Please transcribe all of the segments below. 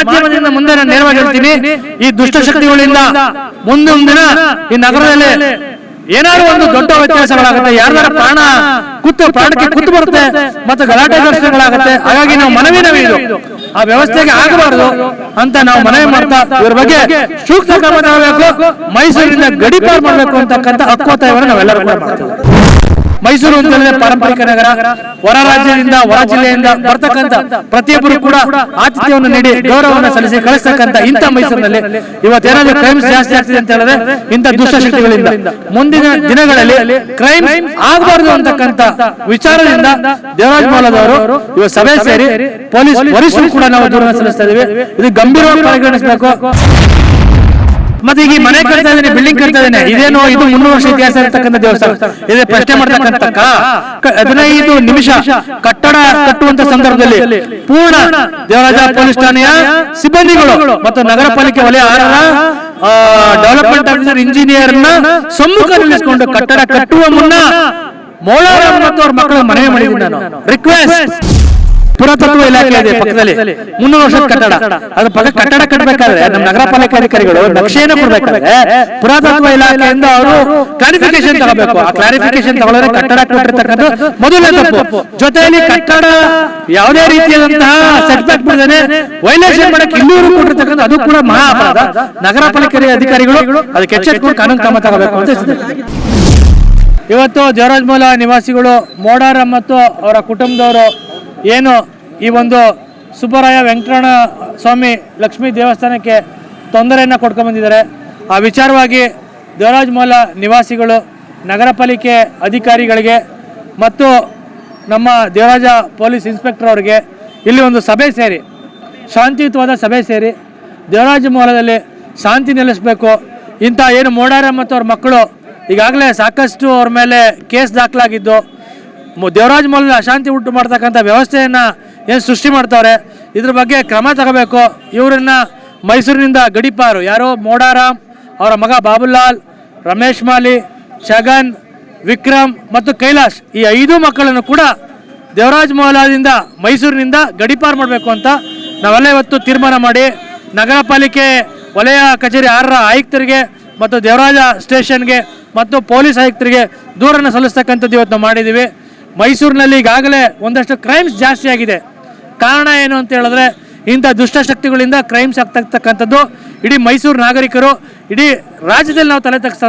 ಮಾಧ್ಯಮದಿಂದ ಮುಂದೆ ನಾನು ನೇರವಾಗಿ ಹೇಳ್ತೀನಿ, ಈ ದುಷ್ಟಶಕ್ತಿಗಳಿಂದ ದಿನ ಈ ನಗರದಲ್ಲಿ ಏನಾದ್ರು ಒಂದು ದೊಡ್ಡ ವ್ಯತ್ಯಾಸಗಳಾಗುತ್ತೆ, ಯಾರ್ದಾರ ಪ್ರಾಣ ಕುತ್ತು ಪ್ರಾಣಕ್ಕೆ ಕುತ್ತು ಬರುತ್ತೆ ಮತ್ತೆ ಗಲಾಟೆ ಘರ್ಷಣೆಗಳಾಗುತ್ತೆ, ಹಾಗಾಗಿ ನಾವು ಮನವಿ ನವಿ ಆ ವ್ಯವಸ್ಥೆಗೆ ಆಗಬಾರದು ಅಂತ ನಾವು ಮನವಿ ಮಾಡ್ತಾ ಇವ್ರ ಬಗ್ಗೆ ಸೂಕ್ತ ಕ್ರಮ ತಗೋಬೇಕು ಮೈಸೂರಿನಿಂದ ಗಡಿಪಾರು ಮಾಡಬೇಕು ಅಂತಕ್ಕಂಥ ಹಕ್ಕೋತ್ತಾಯವನ್ನು ನಾವೆಲ್ಲರೂ ಕೂಡ ಮಾಡ್ತೀವಿ. ಮೈಸೂರು ಅಂತ ಪಾರಂಪರಿಕ ನಗರ, ಹೊರ ರಾಜ್ಯದಿಂದ ಹೊರ ಜಿಲ್ಲೆಯಿಂದ ಬರ್ತಕ್ಕಂಥ ಪ್ರತಿಯೊಬ್ಬರು ಕೂಡ ಆತಿಥ್ಯವನ್ನು ನೀಡಿ ಗೌರವವನ್ನು ಸಲ್ಲಿಸಿ ಕಳಿಸ್ತಕ್ಕಂಥ ಇಂಥ ಮೈಸೂರಿನಲ್ಲಿ ಇವತ್ತೇನಾದ್ರೂ ಕ್ರೈಮ್ಸ್ ಜಾಸ್ತಿ ಆಗ್ತಿದೆ ಅಂತ ಹೇಳಿದ್ರೆ ಇಂಥ ದುಷ್ಟಶಕ್ತಿಗಳಿಂದ. ಮುಂದಿನ ದಿನಗಳಲ್ಲಿ ಕ್ರೈಮ್ ಆಗಬಾರದು ಅಂತಕ್ಕಂಥ ವಿಚಾರದಿಂದ ದೇವರಾಜ್ ಮೌಲದವರು ಇವತ್ತು ಸಭೆ ಸೇರಿ ಪೊಲೀಸ್ ವರಿಷ್ಠರು ಕೂಡ ನಾವು ದೂರನ್ನು ಸಲ್ಲಿಸ್ತಾ ಇದೀವಿ. ಇದು ಗಂಭೀರವಾಗಿ ಪರಿಗಣಿಸಬೇಕು. ಮತ್ತೆ ಈಗ ಈ ಮನೆ ಕಟ್ತಾ ಇದ್ದೇನೆ ಬಿಲ್ಡಿಂಗ್ ಕಟ್ತಾ ಇದ್ದೇನೆ. ಇದೇನೋ ಇದು ಮುನ್ನೂರು ವರ್ಷ ಇತಿಹಾಸ ಇರತಕ್ಕಂಥ ದೇವಸ್ಥಾನ. ಇದೇ ಪ್ರಶ್ನೆ ಮಾಡ್ತಕ್ಕಂಥ ಹದಿನೈದು ನಿಮಿಷ ಕಟ್ಟಡ ಕಟ್ಟುವಂತ ಸಂದರ್ಭದಲ್ಲಿ ಪೂರ್ಣ ದೇವರಾಜ ಪೊಲೀಸ್ ಠಾಣೆಯ ಸಿಬ್ಬಂದಿಗಳು ಮತ್ತು ನಗರ ಪಾಲಿಕೆ ವಲಯ ಆರರ ಡೆವಲಪ್ಮೆಂಟ್ ಆಫೀಸರ್ ಇಂಜಿನಿಯರ್ನ ಸಮ್ಮುಖ ನಿಲ್ಲಿಸಿಕೊಂಡು ಕಟ್ಟಡ ಕಟ್ಟುವ ಮುನ್ನ ಮೋಳಾರ ಮತ್ತು ಅವ್ರ ಮಕ್ಕಳ ಮನೆ ಮಾಡಿದ್ದೀನಿ ನಾನು. ರಿಕ್ವೆಸ್ಟ್ ಪುರಾತತ್ವ ಇಲಾಖೆ ಇದೆ ಪಕ್ಕದಲ್ಲಿ. ಮುನ್ನೂರು ವರ್ಷದ ಕಟ್ಟಡ. ಅದ್ರ ಪಕ್ಕ ಕಟ್ಟಡ ಕಟ್ಟಬೇಕಾದ್ರೆ ನಮ್ಮ ನಗರ ಪಾಲಿಕೆ ಅಧಿಕಾರಿಗಳು ನಕ್ಷೆಯನ್ನು ಕೊಡ್ಬೇಕಾದ್ರೆ ಪುರಾತತ್ವ ಇಲಾಖೆಯಿಂದ ಅವರು ಕ್ಲಾರಿಫಿಕೇಶನ್ ತಗೋಬೇಕು. ಆ ಕ್ಲಾರಿಫಿಕೇಶನ್ ತಗೊಳ್ಳೋದ್ರೆ ಕಟ್ಟಡ ಕೊಟ್ಟಿರ್ತಕ್ಕಂಥ ಮೊದಲನೇ ತಪ್ಪು. ಜೊತೆಯಲ್ಲಿ ಕಟ್ಟಡ ಯಾವುದೇ ರೀತಿಯಾದಂತಹ ಸೆಟ್ ಬ್ಯಾಕ್ ಬಿಡದೇನೆ ವೈಲೇಷನ್ ಮಾಡಕ್ಕೆ ಇನ್ನೂರು ಕೊಟ್ಟಿರ್ತಕ್ಕಂಥ ಅದು ಕೂಡ ಮಹಾ ಅಪರಾಧ. ನಗರ ಪಾಲಿಕೆ ಅಧಿಕಾರಿಗಳು ಅದಕ್ಕೆ ಎಚ್ಚೆತ್ಕೊಂಡು ಕಾನೂನು ಕ್ರಮ ತಗೋಬೇಕು ಅಂತ. ಇವತ್ತು ಜವರಾಜ್ ಮೂಲ ನಿವಾಸಿಗಳು ಮೋಡಾರ ಮತ್ತು ಅವರ ಕುಟುಂಬದವರು ಏನು ಈ ಒಂದು ಸುಬ್ಬರಾಯ ವೆಂಕಟರಣ ಸ್ವಾಮಿ ಲಕ್ಷ್ಮೀ ದೇವಸ್ಥಾನಕ್ಕೆ ತೊಂದರೆಯನ್ನು ಕೊಡ್ಕೊಂಡ್ಬಂದಿದ್ದಾರೆ ಆ ವಿಚಾರವಾಗಿ ದೇವರಾಜ್ ಮೂಲ ನಿವಾಸಿಗಳು, ನಗರ ಪಾಲಿಕೆ ಅಧಿಕಾರಿಗಳಿಗೆ ಮತ್ತು ನಮ್ಮ ದೇವರಾಜ ಪೊಲೀಸ್ ಇನ್ಸ್ಪೆಕ್ಟರ್ ಅವರಿಗೆ ಇಲ್ಲಿ ಒಂದು ಸಭೆ ಸೇರಿ, ಶಾಂತಿಯುತವಾದ ಸಭೆ ಸೇರಿ ದೇವರಾಜ ಮೂಲದಲ್ಲಿ ಶಾಂತಿ ನೆಲೆಸಬೇಕು. ಇಂಥ ಏನು ಮೋಡಾರ ಮತ್ತು ಅವ್ರ ಮಕ್ಕಳು ಈಗಾಗಲೇ ಸಾಕಷ್ಟು ಅವ್ರ ಮೇಲೆ ಕೇಸ್ ದಾಖಲಾಗಿದ್ದು ದೇವರಾಜ ಮೌಲ್ಯ ಅಶಾಂತಿ ಉಂಟು ಮಾಡ್ತಕ್ಕಂಥ ವ್ಯವಸ್ಥೆಯನ್ನು ಏನು ಸೃಷ್ಟಿ ಮಾಡ್ತಾವ್ರೆ, ಇದ್ರ ಬಗ್ಗೆ ಕ್ರಮ ತಗೋಬೇಕು. ಇವರನ್ನ ಮೈಸೂರಿನಿಂದ ಗಡಿಪಾರು. ಯಾರೋ ಮೋಡಾರಾಮ್, ಅವರ ಮಗ ಬಾಬುಲಾಲ್ ರಮೇಶ್ ಮಾಲಿ, ಛಗನ್, ವಿಕ್ರಮ್ ಮತ್ತು ಕೈಲಾಶ್ ಈ ಐದು ಮಕ್ಕಳನ್ನು ಕೂಡ ದೇವರಾಜ್ ಮೌಲಾದಿಂದ ಮೈಸೂರಿನಿಂದ ಗಡಿಪಾರು ಮಾಡಬೇಕು ಅಂತ ನಾವೆಲ್ಲ ಇವತ್ತು ತೀರ್ಮಾನ ಮಾಡಿ, ನಗರ ಪಾಲಿಕೆ ವಲಯ ಕಚೇರಿ ಆರರ ಆಯುಕ್ತರಿಗೆ ಮತ್ತು ದೇವರಾಜ ಸ್ಟೇಷನ್ಗೆ ಮತ್ತು ಪೊಲೀಸ್ ಆಯುಕ್ತರಿಗೆ ದೂರನ್ನು ಸಲ್ಲಿಸ್ತಕ್ಕಂಥದ್ದು ಇವತ್ತು ಮಾಡಿದ್ದೀವಿ. ಮೈಸೂರಿನಲ್ಲಿ ಈಗಾಗಲೇ ಒಂದಷ್ಟು ಕ್ರೈಮ್ಸ್ ಜಾಸ್ತಿ ಆಗಿದೆ. ಕಾರಣ ಏನು ಅಂತ ಹೇಳಿದ್ರೆ, ಇಂಥ ದುಷ್ಟಶಕ್ತಿಗಳಿಂದ ಕ್ರೈಮ್ಸ್ ಆಗ್ತಕ್ಕಂಥದ್ದು ಇಡೀ ಮೈಸೂರು ನಾಗರಿಕರು, ಇಡೀ ರಾಜ್ಯದಲ್ಲಿ ನಾವು ತಲೆ ತಗ್ಸ,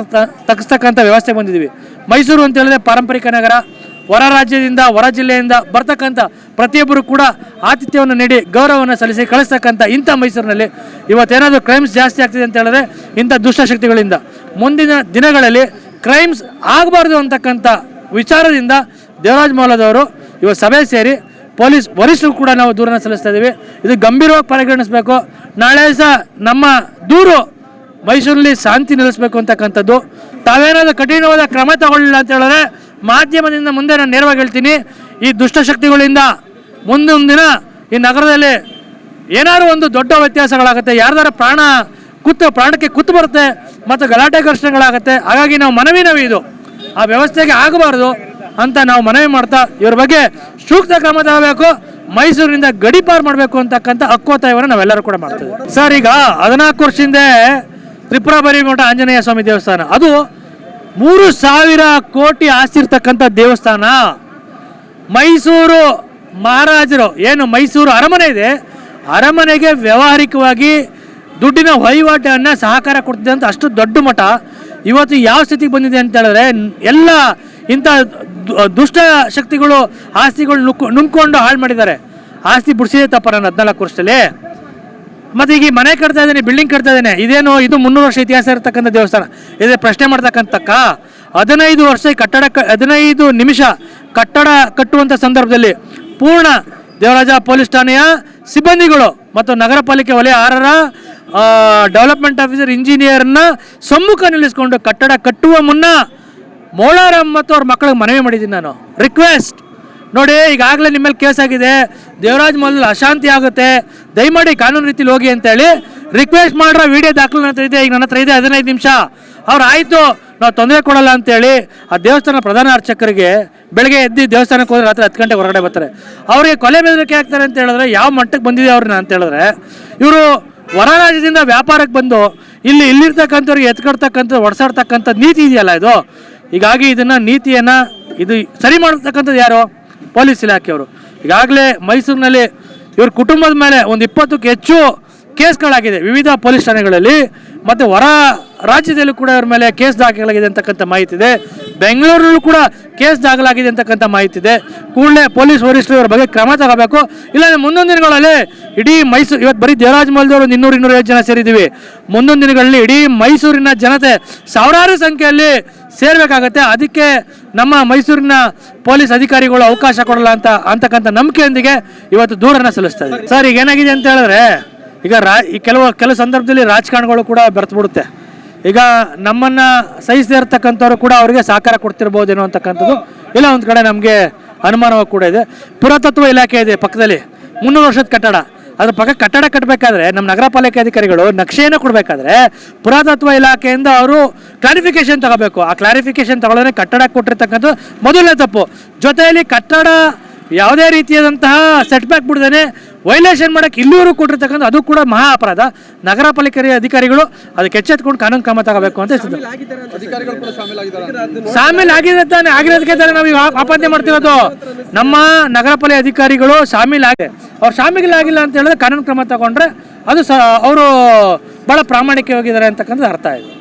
ತಗ್ಸ್ತಕ್ಕಂಥ ವ್ಯವಸ್ಥೆ ಬಂದಿದ್ದೀವಿ. ಮೈಸೂರು ಅಂತ ಹೇಳಿದ್ರೆ ಪಾರಂಪರಿಕ ನಗರ, ಹೊರ ರಾಜ್ಯದಿಂದ, ಹೊರ ಜಿಲ್ಲೆಯಿಂದ ಬರ್ತಕ್ಕಂಥ ಪ್ರತಿಯೊಬ್ಬರು ಕೂಡ ಆತಿಥ್ಯವನ್ನು ನೀಡಿ ಗೌರವವನ್ನು ಸಲ್ಲಿಸಿ ಕಳಿಸ್ತಕ್ಕಂಥ ಇಂಥ ಮೈಸೂರಿನಲ್ಲಿ ಇವತ್ತೇನಾದರೂ ಕ್ರೈಮ್ಸ್ ಜಾಸ್ತಿ ಆಗ್ತಿದೆ ಅಂತ ಹೇಳಿದ್ರೆ ಇಂಥ ದುಷ್ಟಶಕ್ತಿಗಳಿಂದ. ಮುಂದಿನ ದಿನಗಳಲ್ಲಿ ಕ್ರೈಮ್ಸ್ ಆಗಬಾರ್ದು ಅಂತಕ್ಕಂಥ ವಿಚಾರದಿಂದ ದೇವರಾಜ್ ಮೌಲದವರು ಇವತ್ತು ಸಭೆ ಸೇರಿ ಪೊಲೀಸ್ ವರಿಷ್ಠರು ಕೂಡ ನಾವು ದೂರನ ಸಲ್ಲಿಸ್ತಾ ಇದ್ದೀವಿ ಇದು ಗಂಭೀರವಾಗಿ ಪರಿಗಣಿಸಬೇಕು. ನಾಳೆ ಸಹ ನಮ್ಮ ದೂರು ಮೈಸೂರಲ್ಲಿ ಶಾಂತಿ ನೆಲೆಸಬೇಕು ಅಂತಕ್ಕಂಥದ್ದು. ತಾವೇನಾದರೂ ಕಠಿಣವಾದ ಕ್ರಮ ತಗೊಳ್ಳಿಲ್ಲ ಅಂತ ಹೇಳಿದ್ರೆ ಮಾಧ್ಯಮದಿಂದ ಮುಂದೆ ನಾನು ನೇರವಾಗಿ ಹೇಳ್ತೀನಿ. ಈ ದುಷ್ಟಶಕ್ತಿಗಳಿಂದ ಮುಂದೊಂದು ದಿನ ಈ ನಗರದಲ್ಲಿ ಏನಾದರೂ ಒಂದು ದೊಡ್ಡ ವ್ಯತ್ಯಾಸಗಳಾಗುತ್ತೆ, ಯಾರ್ದಾರ ಪ್ರಾಣ ಕುತ್ತು ಪ್ರಾಣಕ್ಕೆ ಕುತ್ತು ಬರುತ್ತೆ, ಮತ್ತು ಗಲಾಟೆ ಘರ್ಷಣೆಗಳಾಗುತ್ತೆ. ಹಾಗಾಗಿ ನಾವು ಮನವಿ ನಾವು ಇದು. ಆ ವ್ಯವಸ್ಥೆಗೆ ಆಗಬಾರ್ದು. ಅಂತ ನಾವು ಮನವಿ ಮಾಡ್ತಾ ಇವ್ರ ಬಗ್ಗೆ ಸೂಕ್ತ ಕ್ರಮ ತಗೋಬೇಕು. ಮೈಸೂರಿನಿಂದ ಗಡಿಪಾರು ಮಾಡಬೇಕು ಅಂತಕ್ಕಂಥ ಹಕ್ಕೋತ್ತಾಯವನ್ನು ನಾವೆಲ್ಲರೂ ಕೂಡ ಮಾಡ್ತೀವಿ. ಸರ್, ಈಗ ಹದಿನಾಲ್ಕು ವರ್ಷದಿಂದ ತ್ರಿಪುರ ಬರಿಮಠ ಆಂಜನೇಯ ಸ್ವಾಮಿ ದೇವಸ್ಥಾನ. ಅದು ಮೂರು ಸಾವಿರ ಕೋಟಿ ಆಸ್ತಿ ಇರ್ತಕ್ಕಂಥ ದೇವಸ್ಥಾನ. ಮೈಸೂರು ಮಹಾರಾಜರು, ಏನು ಮೈಸೂರು ಅರಮನೆ ಇದೆ, ಅರಮನೆಗೆ ವ್ಯಾವಹಾರಿಕವಾಗಿ ದುಡ್ಡಿನ ವಹಿವಾಟನ್ನು ಸಹಕಾರ ಕೊಡ್ತಿದೆ ಅಂತ ಅಷ್ಟು ದೊಡ್ಡ ಮಠ. ಇವತ್ತು ಯಾವ ಸ್ಥಿತಿಗೆ ಬಂದಿದೆ ಅಂತ ಹೇಳಿದ್ರೆ, ಎಲ್ಲ ಇಂಥ ದುಷ್ಟ ಶಕ್ತಿಗಳು, ಆಸ್ತಿಗಳು ನುಕ್ ನುಂಗ್ಕೊಂಡು ಹಾಳು ಮಾಡಿದ್ದಾರೆ. ಆಸ್ತಿ ಬಿಡಿಸಿದೆ ತಪ್ಪ ನಾನು ಹದಿನಾಲ್ಕು ವರ್ಷದಲ್ಲಿ. ಮತ್ತೆ ಈಗ ಮನೆ ಕಟ್ತಾ ಇದ್ದೀನಿ ಬಿಲ್ಡಿಂಗ್ ಕಟ್ತಾ ಇದ್ದೇನೆ. ಇದೇನು, ಇದು ಮುನ್ನೂರು ವರ್ಷ ಇತಿಹಾಸ ಇರತಕ್ಕಂಥ ದೇವಸ್ಥಾನ. ಇದೇ ಪ್ರಶ್ನೆ ಮಾಡ್ತಕ್ಕಂತಕ್ಕ ಹದಿನೈದು ವರ್ಷ ಕಟ್ಟಡ ಕ- ಹದಿನೈದು ನಿಮಿಷ ಕಟ್ಟಡ ಕಟ್ಟುವಂಥ ಸಂದರ್ಭದಲ್ಲಿ ಪೂರ್ಣ ದೇವರಾಜ ಪೊಲೀಸ್ ಠಾಣೆಯ ಸಿಬ್ಬಂದಿಗಳು ಮತ್ತು ನಗರ ಪಾಲಿಕೆ ವಲಯ ಆರರ ಡೆವಲಪ್ಮೆಂಟ್ ಆಫೀಸರ್ ಇಂಜಿನಿಯರ್ನ ಸಮ್ಮುಖ ನಿಲ್ಲಿಸಿಕೊಂಡು ಕಟ್ಟಡ ಕಟ್ಟುವ ಮುನ್ನ ಮೋಳಾರಾಮ್ ಮತ್ತು ಅವ್ರ ಮಕ್ಕಳಿಗೆ ಮನವಿ ಮಾಡಿದ್ದೀನಿ ನಾನು. ರಿಕ್ವೆಸ್ಟ್ ನೋಡಿ, ಈಗಾಗಲೇ ನಿಮ್ಮಲ್ಲಿ ಕೇಸ್ ಆಗಿದೆ. ದೇವರಾಜ್ ಮೊದಲು ಅಶಾಂತಿ ಆಗುತ್ತೆ. ದಯಮಾಡಿ ಕಾನೂನು ರೀತಿಲಿ ಹೋಗಿ ಅಂತೇಳಿ ರಿಕ್ವೆಸ್ಟ್ ಮಾಡ್ರೆ ವಿಡಿಯೋ ದಾಖಲೆ ನನ್ನ ಹತ್ರ ಇದೆ. ಈಗ ನನ್ನ ಹತ್ರ ಇದೆ ಹದಿನೈದು ನಿಮಿಷ. ಅವ್ರು ಆಯಿತು, ನಾವು ತೊಂದರೆ ಕೊಡಲ್ಲ ಅಂತೇಳಿ ಆ ದೇವಸ್ಥಾನ ಪ್ರಧಾನ ಅರ್ಚಕರಿಗೆ ಬೆಳಗ್ಗೆ ಎದ್ದು ದೇವಸ್ಥಾನಕ್ಕೆ ಹೋದ್ರೆ ರಾತ್ರಿ ಹತ್ತು ಗಂಟೆಗೆ ಹೊರಗಡೆ ಬರ್ತಾರೆ. ಅವರಿಗೆ ಕೊಲೆ ಬೆದರಿಕೆ ಆಗ್ತಾರೆ ಅಂತ ಹೇಳಿದ್ರೆ ಯಾವ ಮಟ್ಟಕ್ಕೆ ಬಂದಿದೆ ಅವ್ರನ್ನ ಅಂತ ಹೇಳಿದ್ರೆ, ಇವರು ಹೊರ ರಾಜ್ಯದಿಂದ ವ್ಯಾಪಾರಕ್ಕೆ ಬಂದು ಇಲ್ಲಿ ಇಲ್ಲಿರ್ತಕ್ಕಂಥವ್ರಿಗೆ ಎತ್ಕಡ್ತಕ್ಕಂಥ ಒಡ್ಸಾಡ್ತಕ್ಕಂಥ ನೀತಿ ಇದೆಯಲ್ಲ ಇದು? ಹೀಗಾಗಿ ಇದನ್ನು ನೀತಿಯನ್ನು ಇದು ಸರಿ ಮಾಡತಕ್ಕಂಥದ್ದು ಯಾರು? ಪೊಲೀಸ್ ಇಲಾಖೆಯವರು. ಈಗಾಗಲೇ ಮೈಸೂರಿನಲ್ಲಿ ಇವ್ರ ಕುಟುಂಬದ ಮೇಲೆ ಒಂದು ಇಪ್ಪತ್ತಕ್ಕೂ ಹೆಚ್ಚು ಕೇಸ್ಗಳಾಗಿದೆ. ವಿವಿಧ ಪೊಲೀಸ್ ಠಾಣೆಗಳಲ್ಲಿ ಮತ್ತು ಹೊರ ರಾಜ್ಯದಲ್ಲೂ ಕೂಡ ಇವ್ರ ಮೇಲೆ ಕೇಸ್ ದಾಖಲಾಗಿದೆ ಅಂತಕ್ಕಂಥ ಮಾಹಿತಿ ಇದೆ. ಬೆಂಗಳೂರಲ್ಲೂ ಕೂಡ ಕೇಸ್ ದಾಖಲಾಗಿದೆ ಅಂತಕ್ಕಂಥ ಮಾಹಿತಿ ಇದೆ ಕೂಡಲೇ ಪೊಲೀಸ್ ವರಿಷ್ಠರು ಇವರ ಬಗ್ಗೆ ಕ್ರಮ ತಗೋಬೇಕು. ಇಲ್ಲಾಂದ್ರೆ ಮುಂದೊಂದು ದಿನಗಳಲ್ಲಿ ಇಡೀ ಮೈಸೂರು ಇವತ್ತು ಬರೀ ದೇವರಾಜ್ ಮಲ್ದವರು ಇನ್ನೂರು ಇನ್ನೂರೈವತ್ತು ಜನ ಸೇರಿದ್ದೀವಿ. ಮುಂದೊಂದು ದಿನಗಳಲ್ಲಿ ಇಡೀ ಮೈಸೂರಿನ ಜನತೆ ಸಾವಿರಾರು ಸಂಖ್ಯೆಯಲ್ಲಿ ಸೇರಬೇಕಾಗತ್ತೆ. ಅದಕ್ಕೆ ನಮ್ಮ ಮೈಸೂರಿನ ಪೊಲೀಸ್ ಅಧಿಕಾರಿಗಳು ಅವಕಾಶ ಕೊಡಲ್ಲ ಅಂತ, ಅಂತಕ್ಕಂಥ ನಂಬಿಕೆಯೊಂದಿಗೆ ಇವತ್ತು ದೂರನ್ನ ಸಲ್ಲಿಸ್ತಾ ಸರ್, ಈಗ ಏನಾಗಿದೆ ಅಂತ ಹೇಳಿದ್ರೆ, ಈಗ ರಾ ಕೆಲವು ಕೆಲವು ಸಂದರ್ಭದಲ್ಲಿ ರಾಜಕಾರಣಗಳು ಕೂಡ ಬೆರೆತು ಬಿಡುತ್ತೆ ಈಗ ನಮ್ಮನ್ನ ಸಹಿಸದೇ ಕೂಡ ಅವರಿಗೆ ಸಹಕಾರ ಕೊಡ್ತಿರ್ಬೋದೇನೋ ಅಂತಕ್ಕಂಥದ್ದು ಇಲ್ಲ, ಒಂದು ಕಡೆ ನಮಗೆ ಅನುಮಾನವಾಗಿ ಕೂಡ ಇದೆ. ಪುರಾತತ್ವ ಇಲಾಖೆ ಇದೆ ಪಕ್ಕದಲ್ಲಿ. ಮುನ್ನೂರು ವರ್ಷದ ಕಟ್ಟಡ. ಅದ್ರ ಪಕ್ಕ ಕಟ್ಟಡ ಕಟ್ಟಬೇಕಾದ್ರೆ ನಮ್ಮ ನಗರ ಪಾಲಿಕೆ ಅಧಿಕಾರಿಗಳು ನಕ್ಷೆಯನ್ನು ಕೊಡಬೇಕಾದ್ರೆ ಪುರಾತತ್ವ ಇಲಾಖೆಯಿಂದ ಅವರು ಕ್ಲಾರಿಫಿಕೇಶನ್ ತಗೋಬೇಕು. ಆ ಕ್ಲಾರಿಫಿಕೇಶನ್ ತಗೊಳ್ಳೋದೇ ಕಟ್ಟಡ ಕೊಟ್ಟಿರ್ತಕ್ಕಂಥದ್ದು ಮೊದಲನೇ ತಪ್ಪು. ಜೊತೆಯಲ್ಲಿ ಕಟ್ಟಡ ಯಾವುದೇ ರೀತಿಯಾದಂತಹ ಸೆಟ್ ಬ್ಯಾಕ್ ಬಿಡ್ದೇನೆ ವೈಲೇಷನ್ ಮಾಡಕ್ಕೆ ಇಲ್ಲಿಯವರು ಕೊಟ್ಟಿರ್ತಕ್ಕಂಥ ಅದು ಕೂಡ ಮಹಾ ಅಪರಾಧ. ನಗರ ಪಾಲಿಕೆ ಅಧಿಕಾರಿಗಳು ಅದಕ್ಕೆ ಎಚ್ಚೆತ್ಕೊಂಡು ಕಾನೂನು ಕ್ರಮ ತಗೋಬೇಕು ಅಂತ ಶಾಮೀಲ್ ಆಗಿದೆ ತಾನೆ. ಆಗಿರೋದಕ್ಕೆ ತಾನೆ ನಾವು ಆಪಾದನೆ ಮಾಡ್ತಿರೋದು. ನಮ್ಮ ನಗರ ಪಾಲಿಕೆ ಅಧಿಕಾರಿಗಳು ಶಾಮೀಲ್ ಆಗಿದೆ ಅವ್ರು ಶಾಮೀಲ್ ಆಗಿಲ್ಲ ಅಂತ ಹೇಳಿದ್ರೆ ಕಾನೂನು ಕ್ರಮ ತಗೊಂಡ್ರೆ ಅದು ಸ ಅವರು ಭಾಳ ಪ್ರಾಮಾಣಿಕವಾಗಿದ್ದಾರೆ ಅಂತಕ್ಕಂಥದ್ದು ಅರ್ಥ ಇದೆ